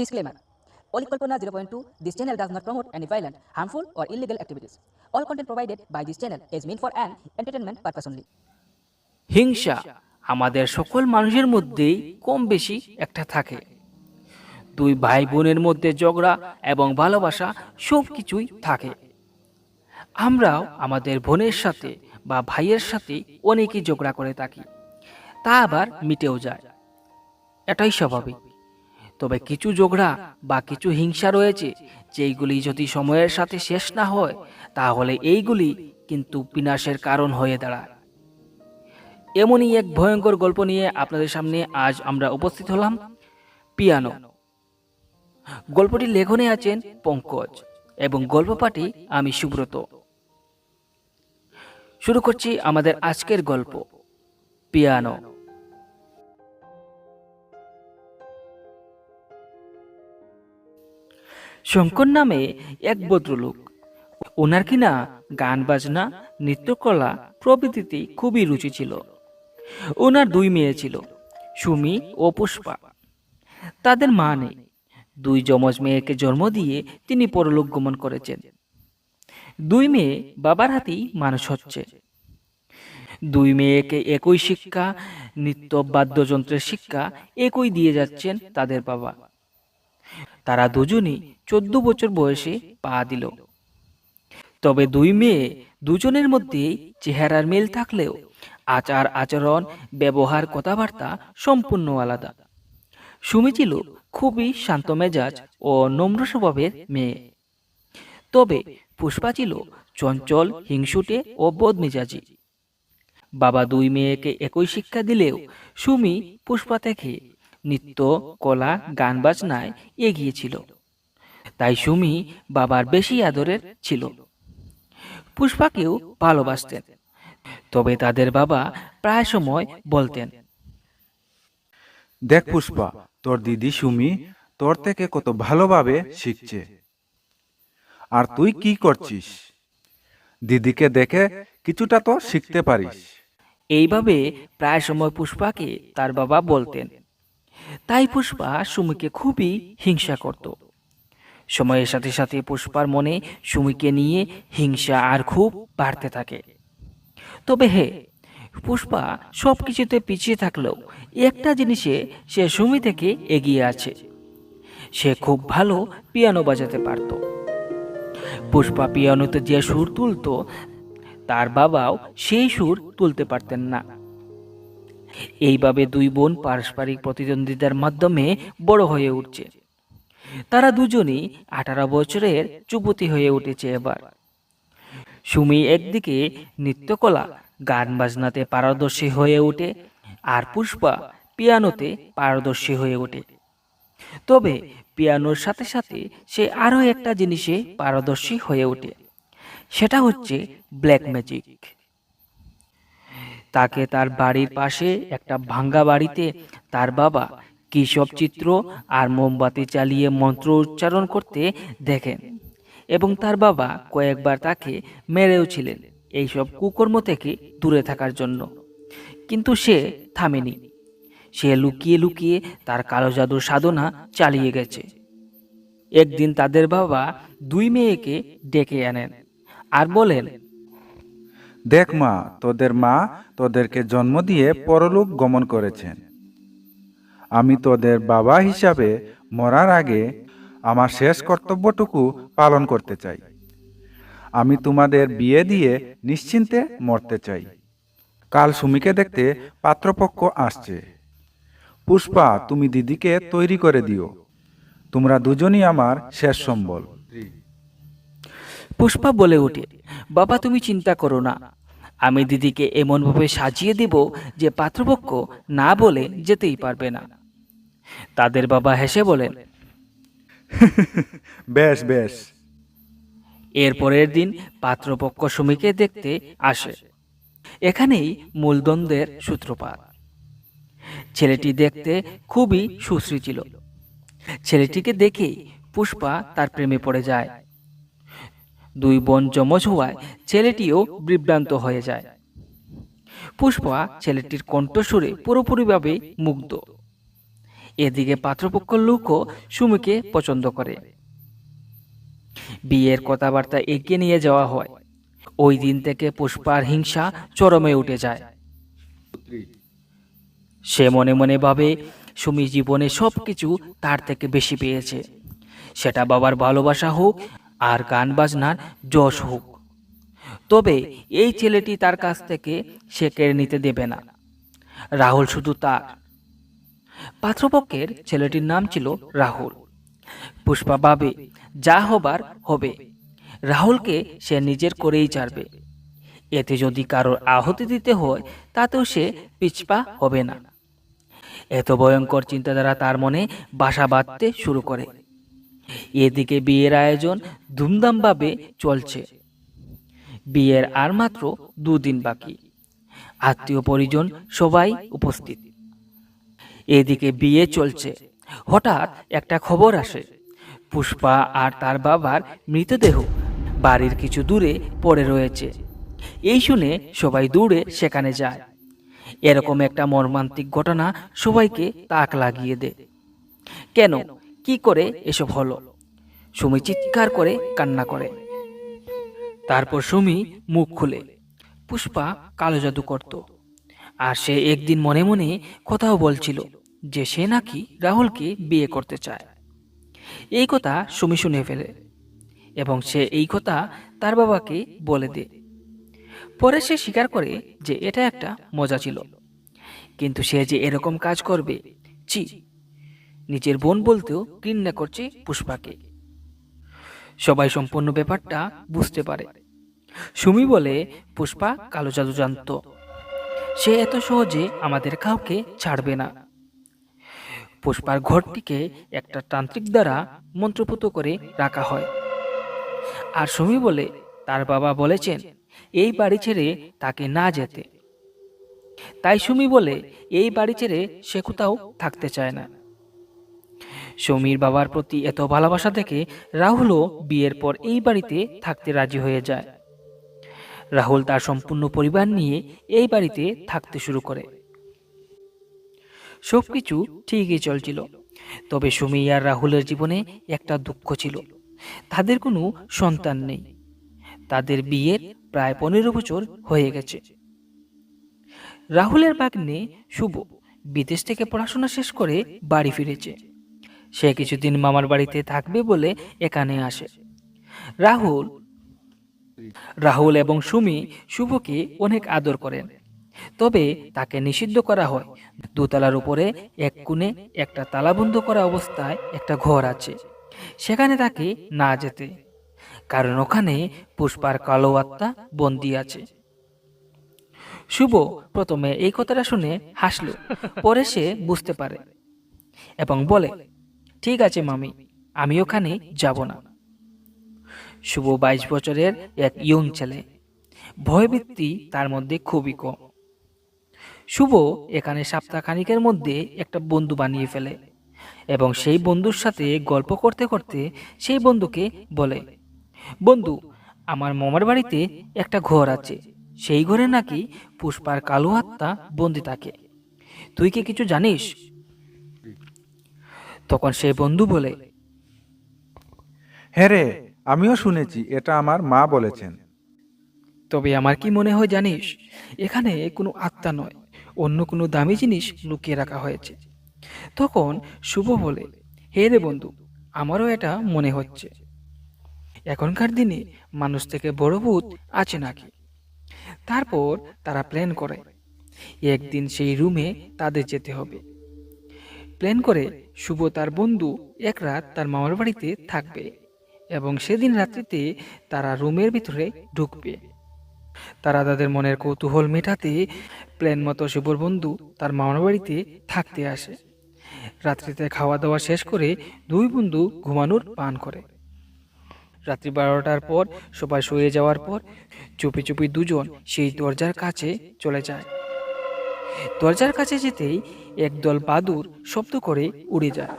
Disclaimer Olikalpana 0.2 This channel does not promote any violent, harmful, or illegal activities. All content provided by this channel is meant for an entertainment purpose only. হিংসা আমাদের সকল মানুষের মধ্যেই কম বেশি একটা থাকে দুই ভাই বোনের মধ্যে ঝগড়া এবং ভালোবাসা সব কিছুই থাকে আমরাও আমাদের বোনের সাথে বা ভাইয়ের সাথে অনেকই ঝগড়া করে থাকি তা আবার মিটেও যায় এটাই স্বাভাবিক তবে কিছু ঝগড়া বা কিছু হিংসা রয়েছে, যেইগুলি যদি সময়ের সাথে শেষ না হয়, তাহলে এইগুলি কিন্তু বিনাশের কারণ হয়ে দাঁড়ায়। এমনই এক ভয়ঙ্কর গল্প নিয়ে আপনাদের সামনে আজ আমরা উপস্থিত হলাম। পিয়ানো। গল্পটি লেখনে আছেন পঙ্কজ এবং গল্প পাঠে আমি সুব্রত। শুরু করছি আমাদের আজকের গল্প, পিয়ানো। শঙ্কর নামে এক ভদ্রলোক। ওনার কিনা গান বাজনা, নৃত্যকলা প্রভৃতিতে খুবই রুচি ছিল। ওনার দুই মেয়ে ছিল, সুমি ও পুষ্পা। তাদের মা নেই। দুই যমজ মেয়েকে জন্ম দিয়ে তিনি পরলোক গমন করেছেন। দুই মেয়ে বাবার হাতেই মানুষ হচ্ছে। দুই মেয়েকে একই শিক্ষা, নৃত্য বাদ্যযন্ত্রের শিক্ষা একই দিয়ে যাচ্ছেন তাদের বাবা। তারা দুজনই চোদ্দ বছর বয়সে পা দিল। তবে দুই মেয়ে দুজনের মধ্যে চেহারার মিল থাকলেও আচার আচরণ, ব্যবহার, কথাবার্তা সম্পূর্ণ আলাদা। সুমি ছিল খুবই শান্ত মেজাজ ও নম্র স্বভাবের মেয়ে। তবে পুষ্পা ছিল চঞ্চল, হিংসুটে ও বদমেজাজি। বাবা দুই মেয়েকে একই শিক্ষা দিলেও সুমি পুষ্পা থেকে নৃত্য কলা গান বাজনায় এগিয়েছিল। তাই সুমি বাবার বেশি আদরের ছিল। পুষ্পাকেও ভালোবাসতেন। তবে তাদের বাবা প্রায় সময় বলতেন দেখ পুষ্পা তোর দিদি সুমি তোর থেকে কত ভালোভাবে শিখছে। আর তুই কি করছিস? দিদিকে দেখে কিছুটা তো শিখতে পারিস। এইভাবে প্রায় সময় পুষ্পাকে তার বাবা বলতেন। তাই পুষ্পা সুমিকে খুবই হিংসা করত। সময়ের সাথে সাথে পুষ্পার মনে সুমিকে নিয়ে হিংসা আর খুব বাড়তে থাকে। তবে হে, পুষ্পা সব কিছুতে পিছিয়ে থাকলেও একটা জিনিসে সে সুমি থেকে এগিয়ে আছে। সে খুব ভালো পিয়ানো বাজাতে পারত। পুষ্পা পিয়ানোতে যে সুর তুলতো, তার বাবাও সেই সুর তুলতে পারতেন না। এইভাবে দুই বোন পারস্পরিক প্রতিদ্বন্দ্বিতার মাধ্যমে বড় হয়ে উঠছে। তারা দুজনই আঠারো বছরের যুবতী হয়ে উঠেছে এবার। সুমি একদিকে নৃত্যকলা, গান বাজনাতে পারদর্শী হয়ে ওঠে আর পুষ্পা পিয়ানোতে পারদর্শী হয়ে ওঠে। তবে পিয়ানোর সাথে সাথে সে আরও একটা জিনিসে পারদর্শী হয়ে ওঠে, সেটা হচ্ছে ব্ল্যাক ম্যাজিক। তাকে তার বাড়ির পাশে একটা ভাঙ্গা বাড়িতে তার বাবা কী চিত্র আর মোমবাতি চালিয়ে মন্ত্র উচ্চারণ করতে দেখেন এবং তার বাবা কয়েকবার তাকে মেরেও ছিলেন এইসব কুকর্ম থেকে দূরে থাকার জন্য। কিন্তু সে থামেনি। সে লুকিয়ে লুকিয়ে তার কালো জাদুর সাধনা চালিয়ে গেছে। একদিন তাদের বাবা দুই মেয়েকে ডেকে আনেন আর বলেন দেখ মা, তোদের মা তোদেরকে জন্ম দিয়ে পরলোক গমন করেছেন। আমি তোদের বাবা হিসাবে মরার আগে আমার শেষ কর্তব্যটুকু পালন করতে চাই। আমি তোমাদের বিয়ে দিয়ে নিশ্চিন্তে মরতে চাই। কাল সুমিকে দেখতে পাত্রপক্ষ আসছে। পুষ্পা, তুমি দিদিকে তৈরি করে দিও। তোমরা দুজনই আমার শেষ সম্বল। পুষ্পা বলে ওঠে বাবা তুমি চিন্তা করো না। আমি দিদিকে এমনভাবে সাজিয়ে দেব যে পাত্রপক্ষ না বলে যেতেই পারবে না। তাদের বাবা হেসে বলেন বেশ বেশ। এরপরের দিন পাত্রপক্ষ সুমিকে দেখতে আসে। এখানেই মূলদ্বন্দ্বের সূত্রপাত। ছেলেটি দেখতে খুবই সুশ্রী ছিল। ছেলেটিকে দেখে পুষ্পা তার প্রেমে পড়ে যায়। দুই বোন যমজ হওয়ায় ছেলেটিও বিভ্রান্ত হয়ে যায়। পুষ্পা ছেলেটির কণ্ঠস্বরে পুরোপুরিভাবে মুগ্ধ। এদিকে পাত্রপক্ষ লোকও সুমিকে পছন্দ করে। বিয়ের কথাবার্তা এগিয়ে নিয়ে যাওয়া হয়। ওই দিন থেকে পুষ্পার হিংসা চরমে উঠে যায়। সে মনে মনে ভাবে, সুমি জীবনে সব কিছু তার থেকে বেশি পেয়েছে। সেটা বাবার ভালোবাসা হোক আর গান বাজনার যশ হোক। তবে এই ছেলেটি তার কাছ থেকে সে কেড়ে নিতে দেবে না। রাহুল শুধু তার। পাত্রপক্ষের ছেলেটির নাম ছিল রাহুল। পুষ্পা ভাবে, যা হবার হবে। রাহুলকে সে নিজের করেই ছাড়বে। এতে যদি কারোর আহতি দিতে হয়, তাতেও সে পিছপা হবে না। এত ভয়ঙ্কর চিন্তাধারা তার মনে বাসা বাঁধতে শুরু করে। এদিকে বিয়ের আয়োজন ধুমধামভাবে চলছে। বিয়ের আর মাত্র দুদিন বাকি। আত্মীয় পরিজন সবাই উপস্থিত। এদিকে বিয়ে চলছে। হঠাৎ একটা খবর আসে। পুষ্পা আর তার বাবার মৃতদেহ বাড়ির কিছু দূরে পড়ে রয়েছে। এই শুনে সবাই দূরে সেখানে যায়। এরকম একটা মর্মান্তিক ঘটনা সবাইকে তাক লাগিয়ে দেয়। কেন? কি করে এসব হলো? সুমি চিৎকার করে কান্না করে। তারপর সুমি মুখ খুলে। পুষ্পা কালো জাদু করত। আর সে একদিন মনে মনে কথাও বলছিল যে সে নাকি রাহুলকে বিয়ে করতে চায়। এই কথা সুমি শুনে ফেলে এবং সে এই কথা তার বাবাকে বলে দে। পরে সে স্বীকার করে যে এটা একটা মজা ছিল। কিন্তু সে যে এরকম কাজ করবে চি নিজের বোন বলতেও ঘৃণা করছে পুষ্পাকে। সবাই সম্পূর্ণ ব্যাপারটা বুঝতে পারে। সুমি বলে, পুষ্পা কালো জাদু জানত। সে এত সহজে আমাদের কাউকে ছাড়বে না। পুষ্পার ঘরটিকে একটা তান্ত্রিক দ্বারা মন্ত্রপুত করে রাখা হয়। আর সুমি বলে, তার বাবা বলেছেন এই বাড়ি ছেড়ে তাকে না যেতে। তাই সুমি বলে, এই বাড়ি ছেড়ে সে কোথাও থাকতে চায় না। সমীর বাবার প্রতি এত ভালোবাসা থেকে রাহুলও বিয়ের পর এই বাড়িতে থাকতে রাজি হয়ে যায়। রাহুল তার সম্পূর্ণ পরিবার নিয়ে এই বাড়িতে থাকতে শুরু করে। সবকিছু ঠিকই চলছিল, তবে সুমি আর রাহুলের জীবনে একটা দুঃখ ছিল। তাদের কোনো সন্তান নেই। তাদের বিয়ের প্রায় পনেরো বছর হয়ে গেছে। রাহুলের বাগ্নে শুভ বিদেশ থেকে পড়াশোনা শেষ করে বাড়ি ফিরেছে। সে কিছুদিন মামার বাড়িতে থাকবে বলে এখানে আসে। রাহুল রাহুল এবং সুমি শুভকে অনেক আদর করেন। তবে তাকে নিষিদ্ধ করা হয়। দোতলার উপরে এক কোণে একটা তালাবন্ধ করা অবস্থায় একটা ঘর আছে। সেখানে তাকে না যেতে, কারণ ওখানে পুষ্পার কালো আত্মা বন্দি আছে। শুভ প্রথমে এই কথাটা শুনে হাসল, পরে সে বুঝতে পারে এবং বলে ঠিক আছে, মামি, আমি ওখানে যাব না। শুভ বাইশ বছরের এক ইয়ং ছেলে। ভয়বৃত্তি তার মধ্যে খুবই কম। শুভ এখানে সপ্তাহখানিকের মধ্যে একটা বন্ধু বানিয়ে ফেলে এবং সেই বন্ধুর সাথে গল্প করতে করতে সেই বন্ধুকে বলে, বন্ধু, আমার মামার বাড়িতে একটা ঘর আছে। সেই ঘরে নাকি পুষ্পার কালো আত্মা বন্দি থাকে। তুই কি কিছু জানিস? তখন সেই বন্ধু বলে হ্যাঁ রে আমিও শুনেছি এটা আমার মা বলেছেন। তবে আমার কি মনে হয় জানিস এখানে কোনো আত্মা নয় অন্য কোনো দামি জিনিস লুকিয়ে রাখা হয়েছে। তখন শুভ বলে হে রে বন্ধু আমারও এটা মনে হচ্ছে। এখনকার দিনে মানুষ থেকে বড় ভূত আছে নাকি? তারপর তারা প্ল্যান করে একদিন সেই রুমে তাদের যেতে হবে। প্ল্যান করে শুভ তার বন্ধু এক রাত তার মামার বাড়িতে থাকবে এবং সেদিন রাত্রিতে তারা রুমের ভিতরে ঢুকবে। তারা তাদের মনের কৌতূহল মেটাতে প্ল্যান মতো শুভর বন্ধু তার মামার বাড়িতে থাকতে আসে। রাত্রিতে খাওয়া দাওয়া শেষ করে দুই বন্ধু ঘুমানোর পান করে। রাত্রি বারোটার পর সবাই শুয়ে যাওয়ার পর চুপি চুপি দুজন সেই দরজার কাছে চলে যায়। দরজার কাছে যেতেই একদল বাদুর শব্দ করে উড়ে যায়।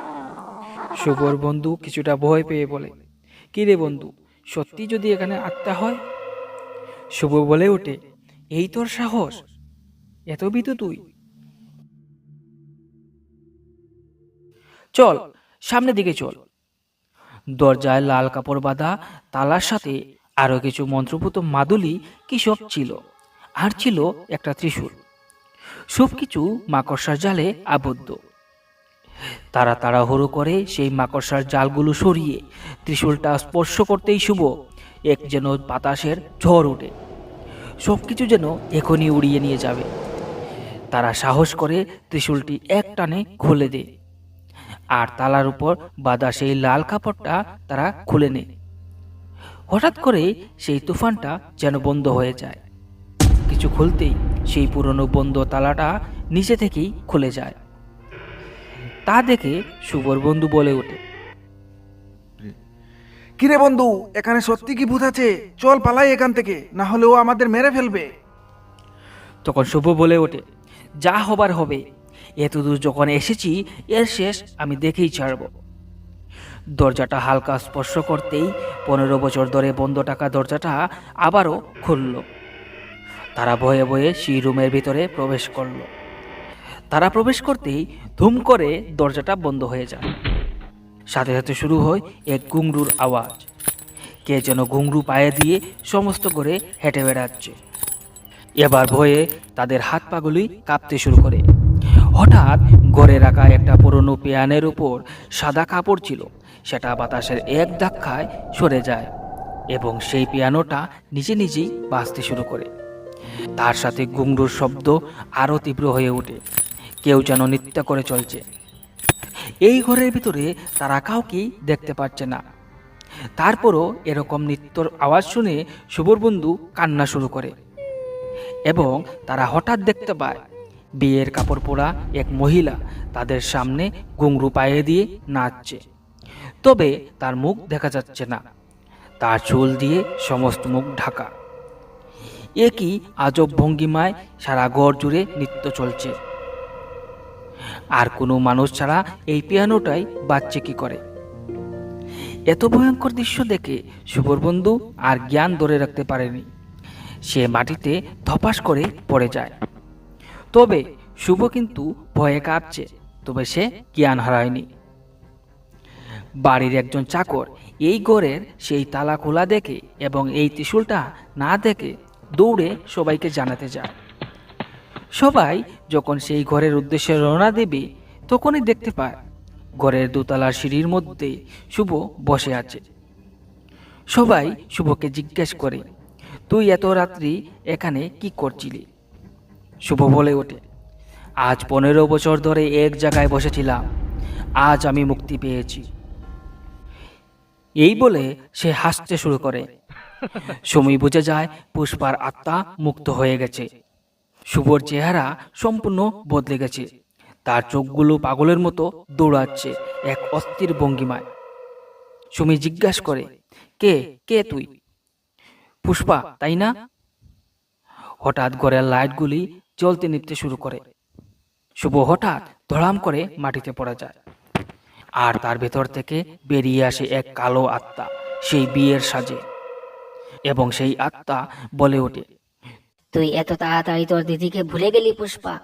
শুভর বন্ধু কিছুটা ভয় পেয়ে বলে, কি রে বন্ধু, সত্যি যদি এখানে আত্মা হয়? শুভ বলে ওঠে, এই তোর সাহস? এত বিতু তুই? চল, সামনের দিকে চল। দরজায় লাল কাপড় বাঁধা তালার সাথে আরও কিছু মন্ত্রপুত মাদুলি কিসব ছিল, আর ছিল একটা ত্রিশূল। সব কিছু মাকড়সার জালে আবদ্ধ। তারা তাড়াহুড়ো করে সেই মাকড়সার জালগুলো সরিয়ে ত্রিশূলটা স্পর্শ করতেই শুভ এক যেন বাতাসের ঝড় ওঠে। সব কিছু যেন এখনই উড়িয়ে নিয়ে যাবে। তারা সাহস করে ত্রিশূলটি এক টানে খুলে দেয়। আর তালার উপর বাঁধা সেই লাল কাপড়টা তারা খুলে নেয়। হঠাৎ করে সেই তুফানটা যেন বন্ধ হয়ে যায়। কিছু খুলতেই সেই পুরনো বন্ধ তালাটা নিচে থেকেই খুলে যায়। তা দেখে শুভর বন্ধু বলে ওঠে কিরে বন্ধু এখানে সত্যি কি ভূত আছে? চল পালাই এখান থেকে না হলে ও আমাদের মেরে ফেলবে। তখন শুভ বলে ওঠে যা হবার হবে। এতদূর যখন এসেছি এর শেষ আমি দেখেই ছাড়ব। দরজাটা হালকা স্পর্শ করতেই পনেরো বছর ধরে বন্ধ টাকা দরজাটা আবারও খুলল। তারা ভয়ে ভয়ে সেই রুমের ভিতরে প্রবেশ করল। তারা প্রবেশ করতেই ধুম করে দরজাটা বন্ধ হয়ে যায়। সাথে সাথে শুরু হয় এক ঘুংরুর আওয়াজ। কে যেন ঘুংরু পায়ে দিয়ে সমস্ত করে হেঁটে বেড়াচ্ছে। এবার ভয়ে তাদের হাত পাগুলি কাঁপতে শুরু করে। হঠাৎ ঘরে রাখা একটা পুরনো পেয়ানের উপর সাদা কাপড় ছিল। সেটা বাতাসের এক ধাক্কায় সরে যায় এবং সেই পিয়ানোটা নিজে নিজেই বাজতে শুরু করে। তার সাথে গুংরুর শব্দ আরও তীব্র হয়ে ওঠে। কেউ যেন নৃত্য করে চলছে। এই ঘরের ভিতরে তারা কাউকেই দেখতে পাচ্ছে না। তারপরও এরকম নৃত্যর আওয়াজ শুনে শুভর বন্ধু কান্না শুরু করে এবং তারা হঠাৎ দেখতে পায়, বিয়ের কাপড় পরা এক মহিলা তাদের সামনে ঘুংরু পায়ে দিয়ে নাচছে। তবে তার মুখ দেখা যাচ্ছে না। তার চুল দিয়ে সমস্ত মুখ ঢাকা। একই আজব ভঙ্গিমায় সারা ঘর জুড়ে নৃত্য চলছে। আর কোনো মানুষ ছাড়া এই পিয়ানোটাই বাচ্চে কি করে? এত ভয়ঙ্কর দৃশ্য দেখে শুভর বন্ধু আর জ্ঞান ধরে রাখতে পারেনি। সে মাটিতে ধপাস করে পড়ে যায়। তবে শুভ কিন্তু ভয়ে কাঁপছে, তবে সে জ্ঞান হারায়নি। বাড়ির একজন চাকর এই ঘরের সেই তালা খোলা দেখে এবং এই ত্রিশূলটা না দেখে দৌড়ে সবাইকে জানাতে যায়। সবাই যখন সেই ঘরের উদ্দেশ্যে রওনা দেবে, তখনই দেখতে পায়, ঘরের দোতলার সিঁড়ির মধ্যে শুভ বসে আছে। সবাই শুভকে জিজ্ঞেস করে, তুই এত রাত্রি এখানে কি করছিলি? শুভ বলে ওঠে, আজ পনেরো বছর ধরে এক জায়গায় বসেছিলাম। আজ আমি মুক্তি পেয়েছি। এই বলে সে হাসতে শুরু করে। সময় বুঝে যায় পুষ্পার আত্মা মুক্ত হয়ে গেছে। শুভর চেহারা সম্পূর্ণ বদলে গেছে। তার চোখগুলো পাগলের মতো দৌড়াচ্ছে এক অস্থির ভঙ্গিমায়। সুমি জিজ্ঞাসা করে, কে কে তুই? পুষ্পা, তাই না? হঠাৎ ঘরের লাইটগুলি জ্বলতে নিতে শুরু করে। শুভ হঠাৎ ধড়াম করে মাটিতে পড়া যায়। আর তার ভেতর থেকে বেরিয়ে আসে এক কালো আত্মা, সেই বিয়ের সাজে। এবং সেই আত্মা বলে ওঠে। তুই এত তাড়াতাড়ি তোর দিদিকে ভুলে গেলি পুষ্পা?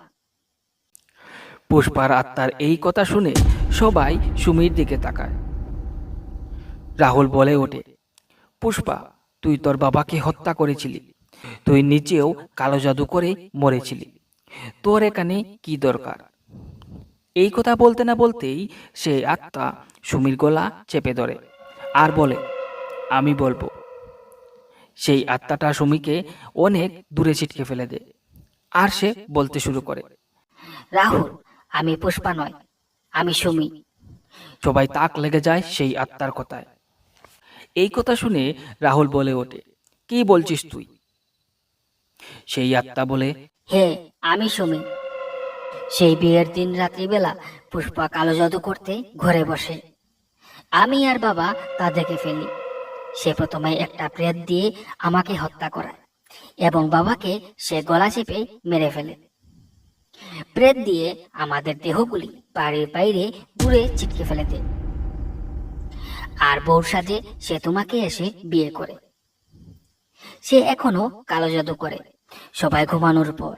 পুষ্পার আত্মার এই কথা শুনে সবাই সুমির দিকে তাকায়। রাহুল বলে ওঠে পুষ্পা তুই তোর বাবাকে হত্যা করেছিলি। তুই নিচেও কালো জাদু করে মরেছিলি। তোর এখানে কি দরকার? এই কথা বলতে না বলতেই সে আত্মা সুমির গলা চেপে ধরে আর বলে আমি বলব সেই আত্মাটা সুমিকে অনেক দূরে ছিটকে ফেলে দেয়। আর সে বলতে শুরু করে রাহুল আমি পুষ্পা নয় আমি সুমি। সবাই তাক লেগে যায় সেই আত্মার কথায়। এই কথা শুনে রাহুল বলে ওঠে কি বলছিস তুই? সেই আত্মা বলে হে আমি সুমি। সেই বিয়ের দিন রাত্রিবেলা পুষ্পা কালো জাদু করতে ঘরে বসে। আমি আর বাবা তা দেখে ফেলি। সে প্রথমে একটা প্রেত দিয়ে আমাকে হত্যা করায় এবং বাবাকে সে গলা চেপে মেরে ফেলে। প্রেত দিয়ে আমাদের দেহগুলি বাড়ির বাইরে দূরে ছিটকে ফেলে দেয়। আর বউর সাজে সে তোমাকে এসে বিয়ে করে। সে এখনও কালো জাদু করে, সবাই ঘুমানোর পর।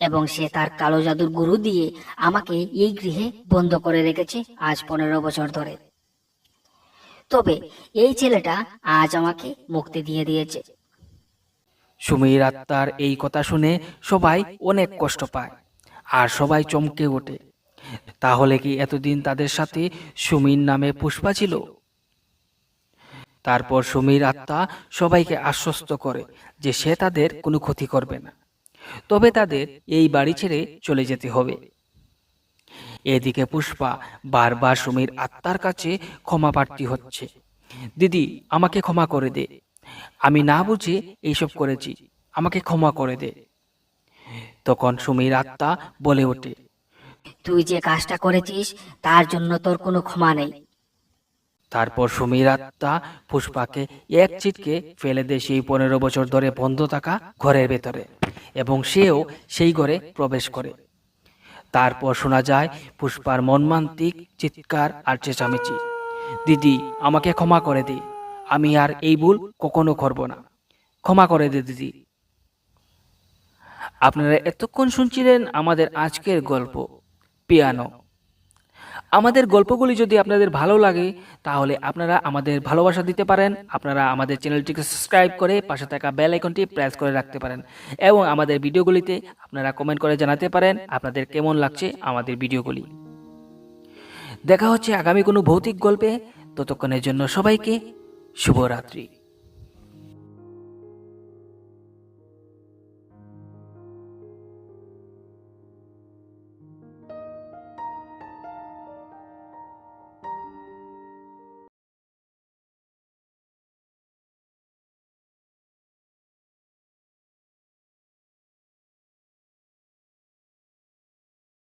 এবং সে তার কালো জাদুর গুরু দিয়ে আমাকে এই গৃহে বন্ধ করে রেখেছে আজ পনেরো বছর ধরে। তবে এই ছেলেটা আজ আমাকে মুক্তি দিয়ে দিয়েছে। সুমির আত্মার এই কথা শুনে সবাই অনেক কষ্ট পায় আর সবাই চমকে ওঠে। তাহলে কি এতদিন তাদের সাথে সুমির নামে পুষ্পা ছিল? তারপর সুমির আত্মা সবাইকে আশ্বস্ত করে যে সে তাদের কোনো ক্ষতি করবে না। তবে তাদের এই বাড়ি ছেড়ে চলে যেতে হবে। এদিকে পুষ্পা বারবার সুমির আত্মার কাছে ক্ষমা প্রার্থী হচ্ছে। দিদি আমাকে ক্ষমা করে দে। আমি না বুঝে এইসব করেছি। আমাকে ক্ষমা করে দে। তখন সুমির আত্মা বলে ওঠে তুই যে কাজটা করেছিস তার জন্য তোর কোনো ক্ষমা নেই। তারপর সুমির আত্মা পুষ্পাকে এক চিটকে ফেলে দেয় সেই পনেরো বছর ধরে বন্ধ থাকা ঘরের ভেতরে এবং সেও সেই ঘরে প্রবেশ করে। তারপর শোনা যায়, পুষ্পার মনমান্তিক চিৎকার আর চেঁচামেচি। দিদি, আমাকে ক্ষমা করে দে। আমি আর এই ভুল কখনো করব না। ক্ষমা করে দে, দিদি। আপনারা এতক্ষণ শুনছিলেন আমাদের আজকের গল্প, পিয়ানো। আমাদের গল্পগুলি যদি আপনাদের ভালো লাগে, তাহলে আপনারা আমাদের ভালোবাসা দিতে পারেন। আপনারা আমাদের চ্যানেলটিকে সাবস্ক্রাইব করে পাশে থাকা বেল আইকনটি প্রেস করে রাখতে পারেন। এবং আমাদের ভিডিওগুলিতে আপনারা কমেন্ট করে জানাতে পারেন আপনাদের কেমন লাগছে আমাদের ভিডিওগুলি। দেখা হচ্ছে আগামী কোনো ভৌতিক গল্পে। ততক্ষণের জন্য সবাইকে শুভরাত্রি।